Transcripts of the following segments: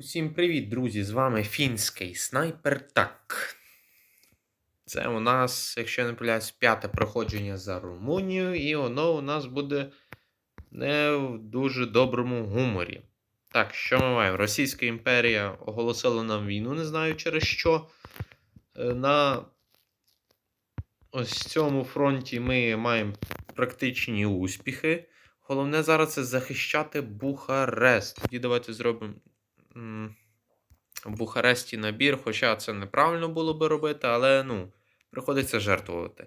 Усім привіт, друзі! З вами фінський снайпер Так. Це у нас, якщо не помиляюсь, п'яте проходження за Румунію, і воно у нас буде не в дуже доброму гуморі. Так, що ми маємо? Російська імперія оголосила нам війну, не знаю через що. Е, На ось цьому фронті ми маємо практичні успіхи. Головне зараз це захищати Бухарест. Тоді давайте зробимо в Бухаресті набір, хоча це неправильно було би робити, але ну, приходиться жертвувати.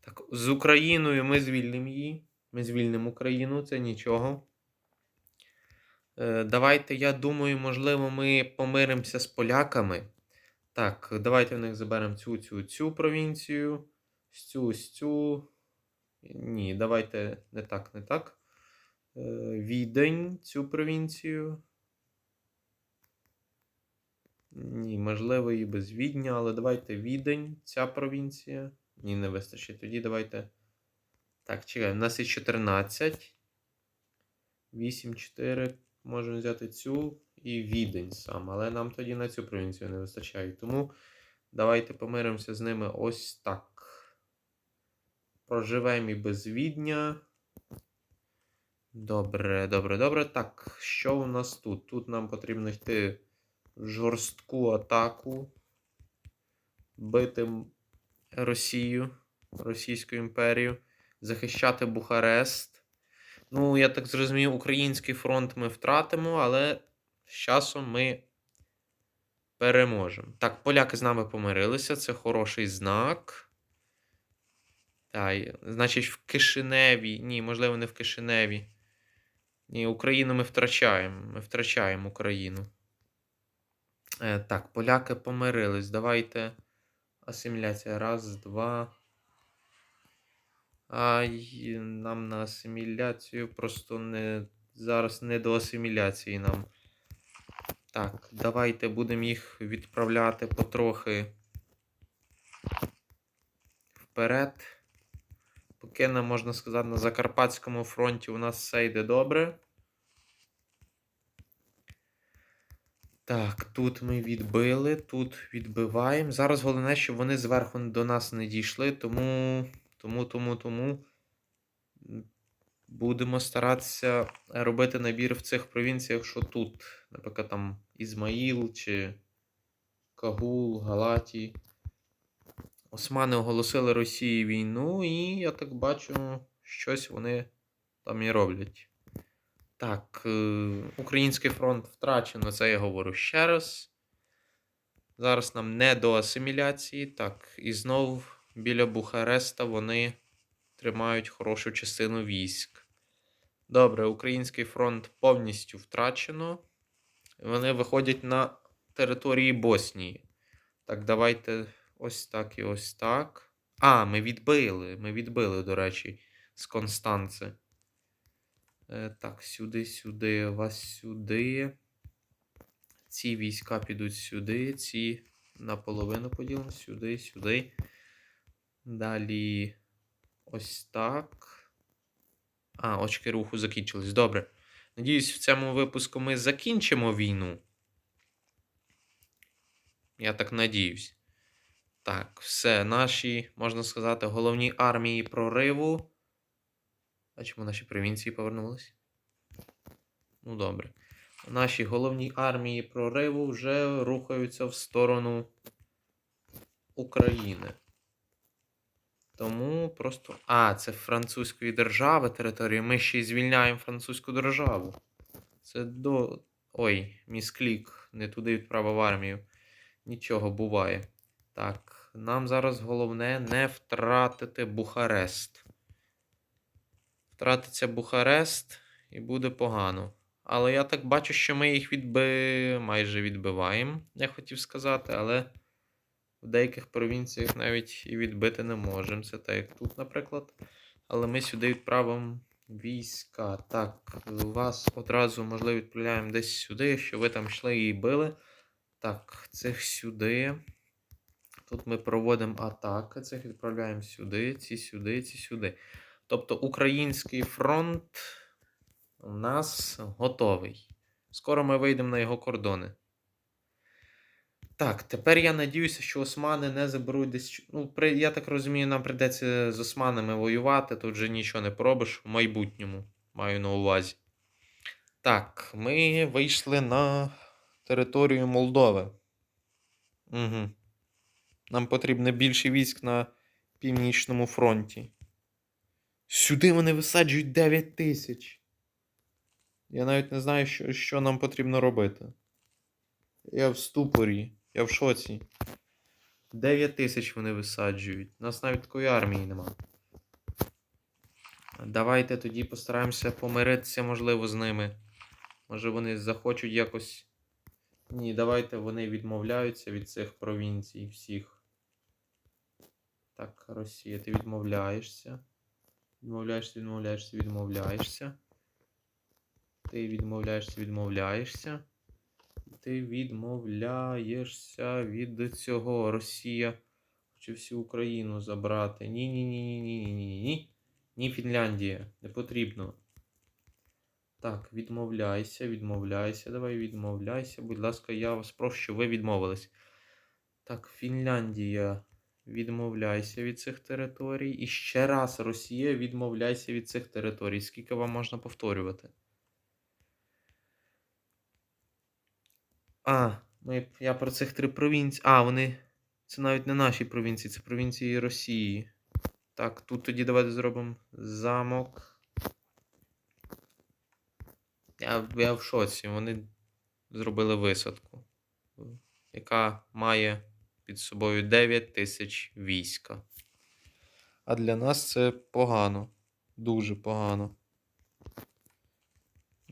Так, з Україною ми звільнимо її. Ми звільнимо Україну, це нічого. Е, давайте, я думаю, можливо, ми помиримося з поляками. Так, давайте в них заберемо цю, цю, цю провінцію. Цю, цю. Ні, давайте не так, не так. Е, Відень, цю провінцію. Ні, можливо, і без Відня, але давайте Відень, ця провінція. Ні, не вистачить. Тоді давайте. Так, чекай, у нас є 14. 8, 4. Можемо взяти цю і Відень сам. Але нам тоді на цю провінцію не вистачає. Тому давайте помиримося з ними ось так. Проживемо і без Відня. Добре, добре, добре. Так, що у нас тут? Тут нам потрібно йти жорстку атаку. Бити Росію, Російську імперію, захищати Бухарест. Ну, я так зрозумів, український фронт ми втратимо, але з часом ми переможемо. Так, поляки з нами помирилися, це хороший знак. Так, значить, в Кишиневі. Ні, можливо, не в Кишиневі. Ні, Україну ми втрачаємо. Ми втрачаємо Україну. Е, так, поляки помирились. Давайте. Асиміляція. Раз, два. Ай, нам на асиміляцію просто не. Зараз не до асиміляції нам. Так, давайте будемо їх відправляти потрохи вперед. Поки можна сказати, на Закарпатському фронті у нас все йде добре. Так, тут ми відбили, тут відбиваємо. Зараз головне, щоб вони зверху до нас не дійшли, тому, тому, тому, тому будемо старатися робити набір в цих провінціях, що тут. Наприклад, там Ізмаїл чи Кагул, Галатій. Османи оголосили Росії війну, і я так бачу, щось вони там і роблять. Так, е, Український фронт втрачено, це я говорю ще раз. Зараз нам не до асиміляції. Так, і знов біля Бухареста вони тримають хорошу частину військ. Добре, Український фронт повністю втрачено. Вони виходять на території Боснії. Так, давайте ось так і ось так. А, ми відбили. Ми відбили, до речі, з Констанци. Е, так, сюди, сюди, вас сюди. Ці війська підуть сюди, ці наполовину поділимо, сюди, сюди. Далі ось так. А, очки руху закінчились. Добре. Надіюсь, в цьому випуску ми закінчимо війну. Я так надіюсь. Так, все. Наші, можна сказати, головні армії прориву. А чому наші провінції повернулись? Ну, добре. Наші головні армії прориву вже рухаються в сторону України. Тому просто. А, це французької держави територія. Ми ще й звільняємо французьку державу. Це до. Ой, місклік. Не туди відправив армію. Нічого буває. Так, нам зараз головне не втратити Бухарест. Втратиться Бухарест і буде погано. Але я так бачу, що ми їх відби... майже відбиваємо, я хотів сказати, але в деяких провінціях навіть і відбити не можемо. Це так, як тут, наприклад. Але ми сюди відправимо війська. Так, вас одразу, можливо, відправляємо десь сюди, щоб ви там йшли і били. Так, цих сюди. Тут ми проводимо атаки, цих відправляємо сюди, ці сюди, ці сюди. Тобто український фронт у нас готовий. Скоро ми вийдемо на його кордони. Так, тепер я надіюся, що османи не заберуть десь. Ну, при... я так розумію, нам прийдеться з османами воювати, тут вже нічого не поробиш в майбутньому, маю на увазі. Так, ми вийшли на територію Молдови. Угу. Нам потрібно більше військ на північному фронті. Сюди вони висаджують 9 тисяч. Я навіть не знаю, що, що нам потрібно робити. Я в ступорі, я в шоці. 9 тисяч вони висаджують. Нас навіть такої армії нема. Давайте тоді постараємося помиритися, можливо, з ними. Може вони захочуть якось. Ні, давайте вони відмовляються від цих провінцій всіх. Так, Росія, ти відмовляєшся. Відмовляєшся, відмовляєшся, відмовляєшся. Ти відмовляєшся, відмовляєшся. Ти відмовляєшся від цього. Росія хоче всю Україну забрати. Ні, ні, Фінляндія. Не потрібно. Так, відмовляйся, відмовляйся. Давай відмовляйся. Будь ласка, я вас прошу, щоб ви відмовились. Так, Фінляндія. Відмовляйся від цих територій. І ще раз, Росія, відмовляйся від цих територій. Скільки вам можна повторювати? А, ми, я про цих три провінції. А, вони. Це навіть не наші провінції, це провінції Росії. Так, тут тоді давайте зробимо замок. Я, я в шоці. Вони зробили висадку, яка має під собою 9 тисяч війська. А для нас це погано. Дуже погано.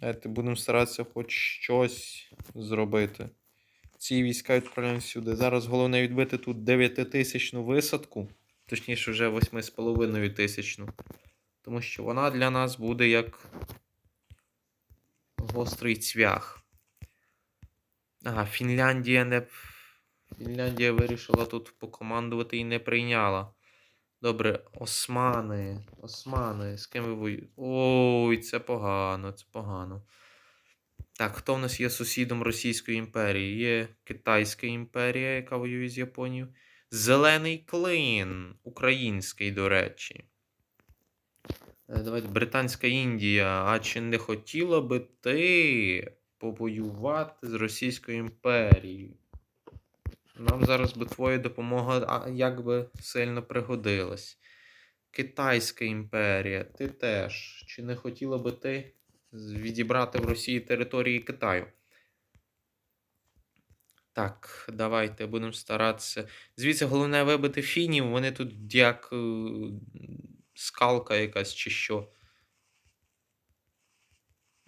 Давайте будемо старатися хоч щось зробити. Ці війська відправляємо сюди. Зараз головне відбити тут 9-тисячну висадку, точніше, вже 8,5 тисячну. Тому що вона для нас буде як гострий цвях. Ага, Фінляндія не. Фінляндія вирішила тут покомандувати і не прийняла. Добре, османи. Османи. З ким ви воюєте? Ой, це погано, це погано. Так, хто в нас є сусідом Російської імперії? Є Китайська імперія, яка воює з Японією. Зелений клин. Український, до речі. Е, Давайте Британська Індія. А чи не хотіла би ти повоювати з Російською імперією? Нам зараз би твоя допомога як би сильно пригодилась. Китайська імперія, ти теж. Чи не хотіла би ти відібрати в Росії території Китаю? Так, давайте будемо старатися. Звідси головне вибити фінів, вони тут як е, скалка якась чи що.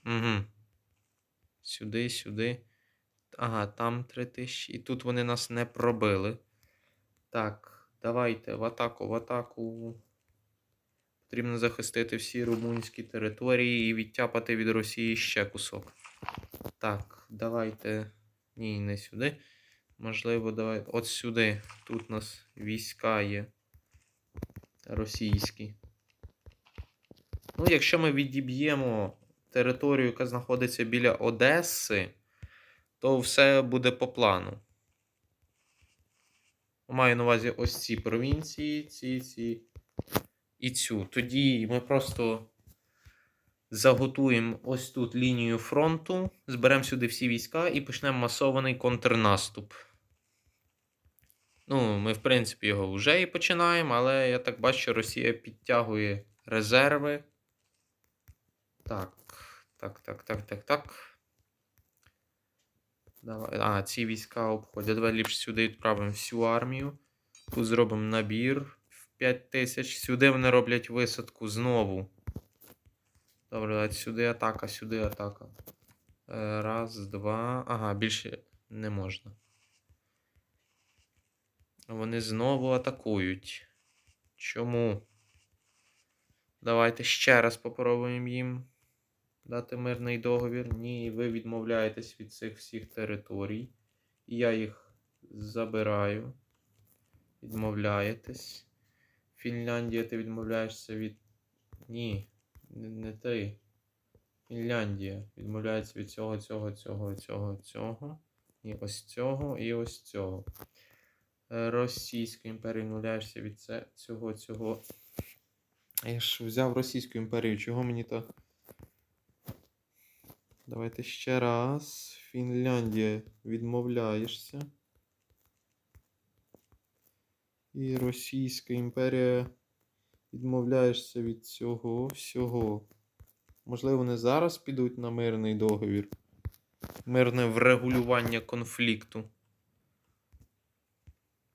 Угу. Сюди, сюди. Ага, там 3000. І тут вони нас не пробили. Так, давайте в атаку, в атаку. Потрібно захистити всі румунські території і відтяпати від Росії ще кусок. Так, давайте. Ні, не сюди. Можливо, давайте. От сюди. Тут у нас війська є. Російські. Ну, якщо ми відіб'ємо територію, яка знаходиться біля Одеси, то все буде по плану. Маю на увазі ось ці провінції, ці, ці і цю. Тоді ми просто заготуємо ось тут лінію фронту, зберемо сюди всі війська і почнемо масований контрнаступ. Ну, ми, в принципі, його вже і починаємо, але я так бачу, що Росія підтягує резерви. Так, так, так, так, так, так. А, ці війська обходять. Давай ліпше сюди відправимо всю армію. Тут зробимо набір в 5 тисяч. Сюди вони роблять висадку знову. Добре, давайте сюди атака, сюди атака. Е, Раз, два. Ага, більше не можна. Вони знову атакують. Чому? Давайте ще раз попробуємо їм дати мирний договір. Ні, ви відмовляєтесь від цих всіх територій. І я їх забираю. Відмовляєтесь. Фінляндія, ти відмовляєшся від. Ні, не, ти. Фінляндія відмовляється від цього, цього, цього, цього, цього. І ось цього, і ось цього. Е, Російська імперія відмовляєшся від цього, цього. Я ж взяв Російську імперію, чого мені то. Давайте ще раз. Фінляндія відмовляєшся. І Російська імперія відмовляєшся від цього всього. Можливо, вони зараз підуть на мирний договір. Мирне врегулювання конфлікту.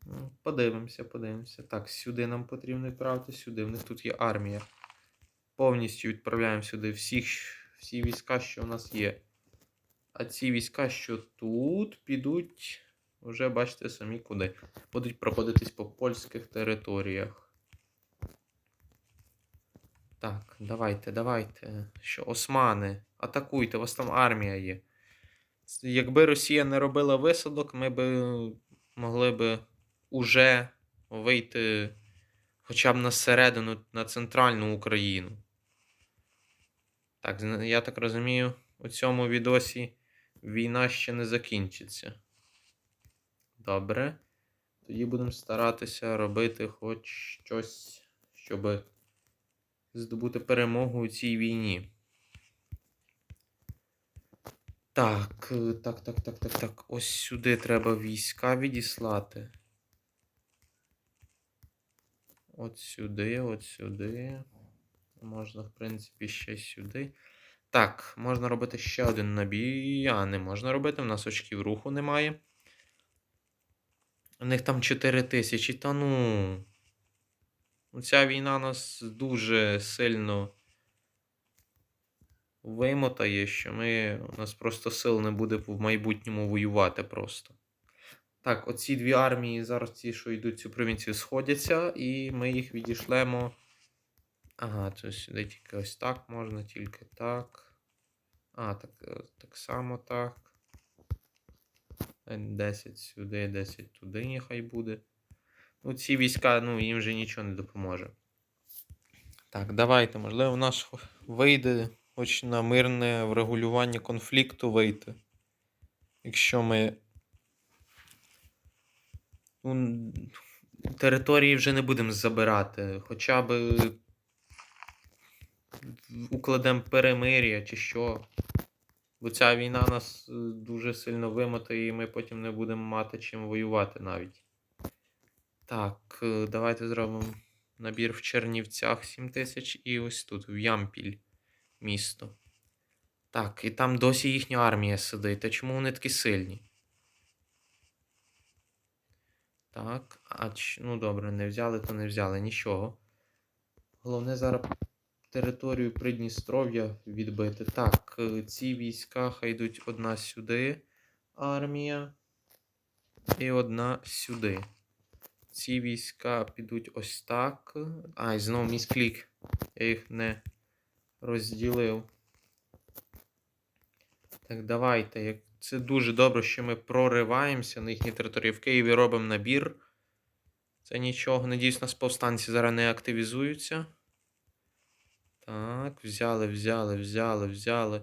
Ну, Подивимося, подивимося. Так, сюди нам потрібно відправити, сюди. В них тут є армія. Повністю відправляємо сюди всіх, всі війська, що в нас є. А ці війська, що тут, підуть, вже бачите самі куди. Будуть проходитись по польських територіях. Так, давайте, давайте. Що, османи, атакуйте, у вас там армія є. Якби Росія не робила висадок, ми би могли би уже вийти хоча б на середину, на центральну Україну. Так, я так розумію, у цьому відосі війна ще не закінчиться. Добре. Тоді будемо старатися робити хоч щось, щоб здобути перемогу у цій війні. Так, так, так, так, так, так. Ось сюди треба війська відіслати. От сюди, от сюди. Можна, в принципі, ще сюди. Так, можна робити ще один набій. А, не можна робити, в нас очків руху немає. У них там 4 тисячі. Та ну. Ну, Ця війна нас дуже сильно вимотає, що ми, у нас просто сил не буде в майбутньому воювати просто. Так, оці дві армії зараз ті, що йдуть цю провінцію, сходяться, і ми їх відійшлемо. Ага, це сюди тільки ось так можна, тільки так. А, так, е, так само так. Е, 10 сюди, 10 туди, нехай буде. Ну, ці війська, ну, їм вже нічого не допоможе. Так, давайте, можливо, в нас вийде хоч на мирне врегулювання конфлікту вийти. Якщо ми. Ну, території вже не будемо забирати. Хоча б укладемо перемир'я чи що. Бо ця війна нас е, дуже сильно вимотає, і ми потім не будемо мати чим воювати навіть. Так, е, давайте зробимо набір в Чернівцях 7 тисяч і ось тут, в Ямпіль місто. Так, і там досі їхня армія сидить. А чому вони такі сильні? Так, а ну добре, не взяли, то не взяли нічого. Головне зараз територію Придністров'я відбити. Так, е, ці війська хай йдуть одна сюди, армія. І одна сюди. Ці війська підуть ось так. А, і знову місклік. Я їх не розділив. Так, давайте. Це дуже добре, що ми прориваємося на їхній території. В Києві робимо набір. Це нічого. Надіюсь, нас повстанці зараз не активізуються. Так, взяли, взяли, взяли, взяли.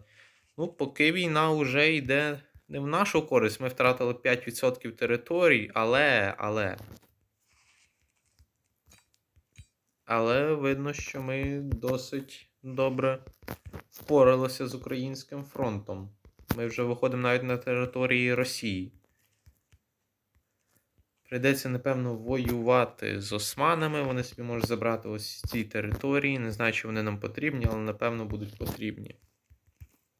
Ну, поки війна вже йде не в нашу користь. Ми втратили 5% територій, але, але. Але видно, що ми досить добре впоралися з українським фронтом. Ми вже виходимо навіть на території Росії. Прийдеться, напевно, воювати з османами. Вони собі можуть забрати ось ці території. Не знаю, чи вони нам потрібні, але напевно будуть потрібні.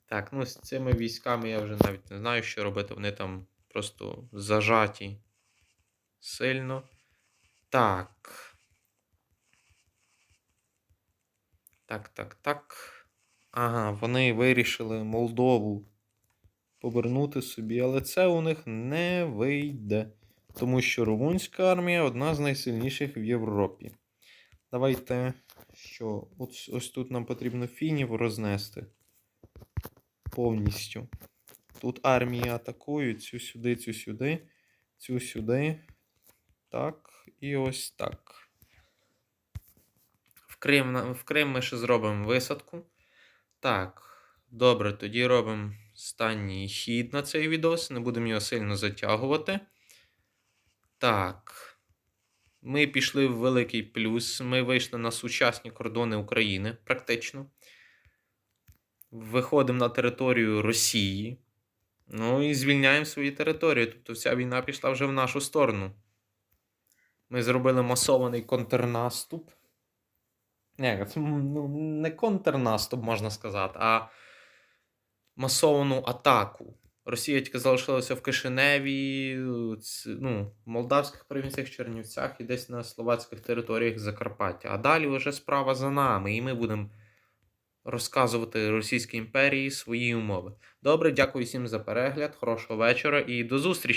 Так, ну з цими військами я вже навіть не знаю, що робити. Вони там просто зажаті сильно. Так. Так, так, так. Ага, вони вирішили Молдову повернути собі, але це у них не вийде. Тому що румунська армія одна з найсильніших в Європі. Давайте, що ось, ось тут нам потрібно фінів рознести повністю. Тут армії атакують цю сюди, цю сюди, цю сюди. Так, і ось так. В Крим, в Крим ми ще зробимо висадку. Так, Добре, тоді робимо останній хід на цей відос. Не будемо його сильно затягувати. Так. Ми пішли в великий плюс. Ми вийшли на сучасні кордони України, практично. Виходимо на територію Росії. Ну і звільняємо свої території. Тобто вся війна пішла вже в нашу сторону. Ми зробили масований контрнаступ. Не, ну, не контрнаступ, можна сказати, а масовану атаку. Росія тільки залишилася в Кишиневі, ну, в молдавських провінціях, Чернівцях і десь на словацьких територіях Закарпаття. А далі вже справа за нами, і ми будемо розказувати Російській імперії свої умови. Добре, дякую всім за перегляд, хорошого вечора і до зустрічі!